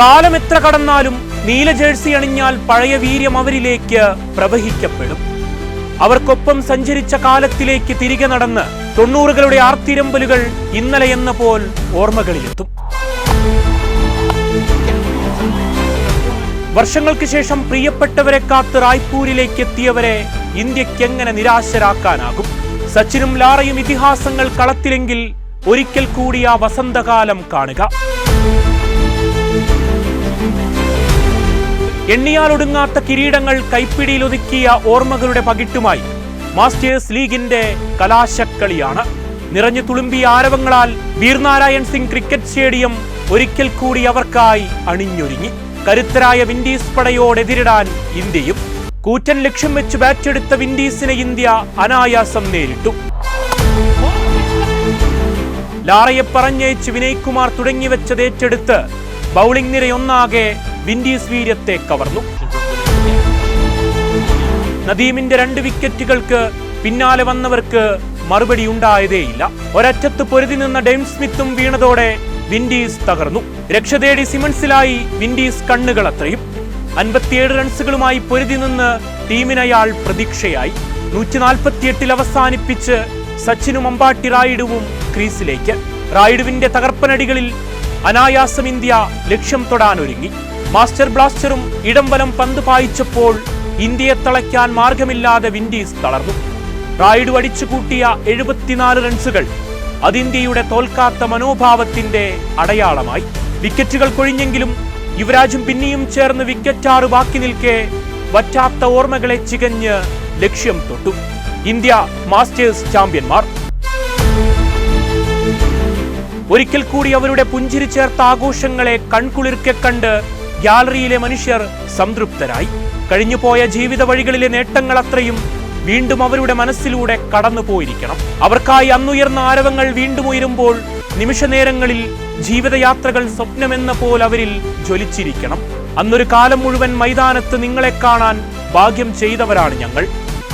കാലം എത്ര കടന്നാലും നീല ജേഴ്സി അണിഞ്ഞാൽ പഴയ വീര്യം അവരിലേക്ക് പ്രവഹിക്കപ്പെടും. അവർക്കൊപ്പം സഞ്ചരിച്ച കാലത്തിലേക്ക് തിരികെ നടന്ന് തൊണ്ണൂറുകളുടെ ആർത്തിരമ്പലുകൾ ഇന്നലെ എന്ന പോൽ ഓർമ്മകളിലെത്തും. വർഷങ്ങൾക്ക് ശേഷം പ്രിയപ്പെട്ടവരെ കാത്ത് റായ്പൂരിലേക്ക് എത്തിയവരെ ഇന്ത്യയ്ക്ക് എങ്ങനെ നിരാശരാക്കാനാകും? സച്ചിനും ലാറയും ഇതിഹാസങ്ങൾ കളത്തിലെങ്കിൽ ഒരിക്കൽ കൂടി ആ വസന്തകാലം കാണുക. എണ്ണിയാലൊടുങ്ങാത്ത കിരീടങ്ങൾ കൈപ്പിടിയിൽ ഒതുക്കിയ ഓർമ്മകളുടെ പകിട്ടുമായി മാസ്റ്റേഴ്സ് ലീഗിന്റെ കലാശക്കളിയാണ്. നിറഞ്ഞു തുളുമ്പിയ ആരവങ്ങളാൽ വീർനാരായൺ സിംഗ് ക്രിക്കറ്റ് സ്റ്റേഡിയം ഒരിക്കൽ കൂടി അവർക്കായി അണിഞ്ഞൊരുങ്ങി. കരുത്തരായ വിൻഡീസ് പടയോടെതിരിടാൻ ഇന്ത്യയും കൂറ്റൻ ലക്ഷ്യം വെച്ച് ബാറ്റെടുത്ത വിൻഡീസിനെ ഇന്ത്യ അനായാസം നേരിട്ടു. ലാറയെ പറഞ്ഞയച്ച് വിനയ് കുമാർ തുടങ്ങിവെച്ചത് ഏറ്റെടുത്ത് ബൗളിംഗ് നിരയൊന്നാകെ വിൻഡീസ് വീര്യത്തെ കവർന്നു. നദീമിന്റെ രണ്ട് വിക്കറ്റുകൾക്ക് പിന്നാലെ വന്നവർക്ക് മറുപടി ഉണ്ടായതേയില്ല. ഒരറ്റത്ത് പൊരുതി നിന്ന ഡെയിം സ്മിത്തും വീണതോടെ വിൻഡീസ് തകർന്നു. രക്ഷ തേടി സിമൺസിലായി വിൻഡീസ് കണ്ണുകൾ അത്രയും. അൻപത്തിയേഴ് റൺസുകളുമായി പൊരുതി നിന്ന് ടീമിനയാൾ പ്രതീക്ഷയായി. നൂറ്റി നാൽപ്പത്തിയെട്ടിൽ അവസാനിപ്പിച്ച് സച്ചിനും അമ്പാട്ടി റായിഡുവും ക്രീസിലേക്ക്. റായിഡുവിന്റെ തകർപ്പനടികളിൽ അനായാസം ഇന്ത്യ ലക്ഷ്യം തൊടാനൊരുങ്ങി. മാസ്റ്റർ ബ്ലാസ്റ്ററും ഇടംവലം പന്ത് പായിച്ചപ്പോൾ ഇന്ത്യയെ തളയ്ക്കാൻ മാർഗമില്ലാതെ വിൻഡീസ് തളർന്നു. റായിഡു അടിച്ചുകൂട്ടിയ എഴുപത്തിനാല് റൺസുകൾ അതിന്ത്യയുടെ തോൽക്കാത്ത മനോഭാവത്തിന്റെ അടയാളമായി. വിക്കറ്റുകൾ കൊഴിഞ്ഞെങ്കിലും യുവരാജും പിന്നെയും ചേർന്ന് വിക്കറ്റാറ് ബാക്കി നിൽക്കെ വറ്റാത്ത ഓർമ്മകളെ ചികഞ്ഞ് ലക്ഷ്യം തൊട്ടു. ഇന്ത്യ മാസ്റ്റേഴ്സ് ചാമ്പ്യന്മാർ. ഒരിക്കൽ കൂടി അവരുടെ പുഞ്ചിരി ചേർത്ത ആഘോഷങ്ങളെ കൺകുളിർക്കെ കണ്ട് ഗ്യാലറിയിലെ മനുഷ്യർ സംതൃപ്തരായി. കഴിഞ്ഞുപോയ ജീവിത വഴികളിലെ നേട്ടങ്ങൾ അത്രയും വീണ്ടും അവരുടെ മനസ്സിലൂടെ കടന്നുപോയിരിക്കണം. അവർക്കായി അന്നുയർന്ന ആരവങ്ങൾ വീണ്ടും ഉയരുമ്പോൾ നിമിഷനേരങ്ങളിൽ ജീവിതയാത്രകൾ സ്വപ്നമെന്ന പോലെ അവരിൽ ജ്വലിച്ചിരിക്കണം. അന്നൊരു കാലം മുഴുവൻ മൈതാനത്ത് നിങ്ങളെ കാണാൻ ഭാഗ്യം ചെയ്തവരാണ് ഞങ്ങൾ.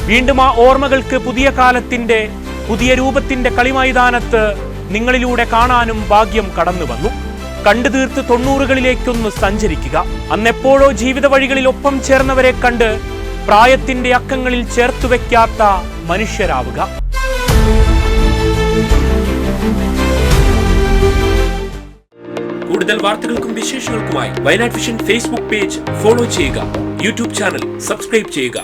വീണ്ടും ആ ഓർമ്മകൾക്ക് പുതിയ കാലത്തിന്റെ പുതിയ രൂപത്തിന്റെ കളിമൈതാനത്ത് നിങ്ങളിലൂടെ കാണാനും ഭാഗ്യം കടന്നു വന്നു. കണ്ടു തീർത്ത് തൊണ്ണൂറുകളിലേക്കൊന്ന് സഞ്ചരിക്കുക. അന്നെപ്പോഴോ ജീവിത വഴികളിൽ ഒപ്പം ചേർന്നവരെ കണ്ട് പ്രായത്തിന്റെ അക്കങ്ങളിൽ ചേർത്തു വെക്കാത്ത മനുഷ്യരാവുക. കൂടുതൽ വാർത്തകൾക്കും വിശേഷങ്ങൾക്കുമായി Wayanad vision Facebook page follow ചെയ്യുക. യൂട്യൂബ് ചാനൽ സബ്സ്ക്രൈബ് ചെയ്യുക.